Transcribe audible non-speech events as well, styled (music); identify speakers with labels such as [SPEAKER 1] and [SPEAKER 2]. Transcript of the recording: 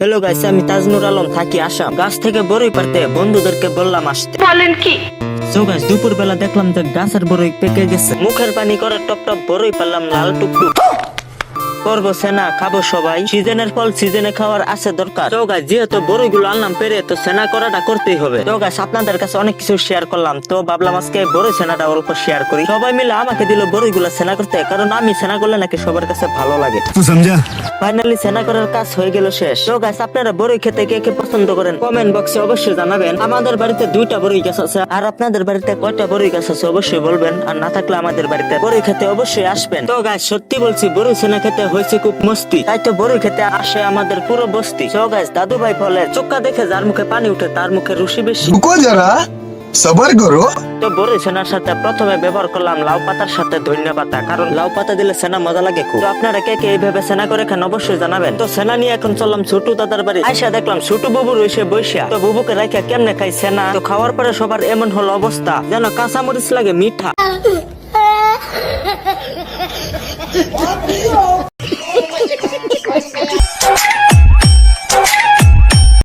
[SPEAKER 1] Hello guys আমি তাজনুর আলম থাকি আসাম। গাছ থেকে বড়ই পারতে বন্ধুদেরকে বললাম আসতে।
[SPEAKER 2] বলেন কি?
[SPEAKER 1] সো গাছ দুপুর বেলা দেখলাম যে গাছের বড়ই পেকে গেছে। মুখের পানি করে টপ টপ বড়ই পারলাম লাল টুকটুক। করব সেনা খাব সবাই। সিজনের ফল সিজনে খাওয়ার আছে দরকার। তো গাছ যেহেতু বড়গুলো আনলাম পেরে তো সেনা করাটা করতেই হবে। তো গাছ আপনাদের কাছে অনেক কিছু শেয়ার করলাম। তো ভাবলাম আজকে বড় সেনাটা অল্প শেয়ার করি। সবাই মিলে আমাকে দিল বড় বড়গুলো সেনা করতে কারণ আমি সেনা করলে নাকি সবার কাছে ভালো লাগে। ফাইনালি সেনা করার কাজ হয়ে গেল শেষ। তো গাছ আপনারা বড় খেতে কে কে পছন্দ করেন কমেন্ট বক্সে অবশ্যই জানাবেন। আমাদের বাড়িতে দুইটা বড় গাছ আছে আর আপনাদের বাড়িতে কয়টা বড় গাছ আছে অবশ্যই বলবেন। আর না থাকলে আমাদের বাড়িতে বড় খেতে অবশ্যই আসবেন। তো গাছ সত্যি বলছি বড় সেনা খেতে হয়েছে খুব মস্তি। তাই তো বড় খেতে আসে আমাদের পুরো বস্তি। সো দাদু ভাই বলে চোখা দেখে যার মুখে পানি উঠে তার মুখে রুশি বেশি।
[SPEAKER 3] যারা সবার করো
[SPEAKER 1] তো বড় সেনার সাথে প্রথমে ব্যবহার করলাম লাউ পাতার সাথে ধন্যবাদ পাতা কারণ লাউ পাতা দিলে সেনা মজা লাগে খুব। তো আপনারা কে কে এইভাবে সেনা করে খান অবশ্যই জানাবেন। তো সেনা নিয়ে এখন চললাম ছোট দাদার বাড়ি। আইসা দেখলাম ছোট বাবু রয়েছে বৈশা তো বাবুকে রাখা কেমনে খাই সেনা? তো খাওয়ার পরে সবার এমন হলো অবস্থা যেন কাঁচা মরিচ লাগে মিঠা। (laughs)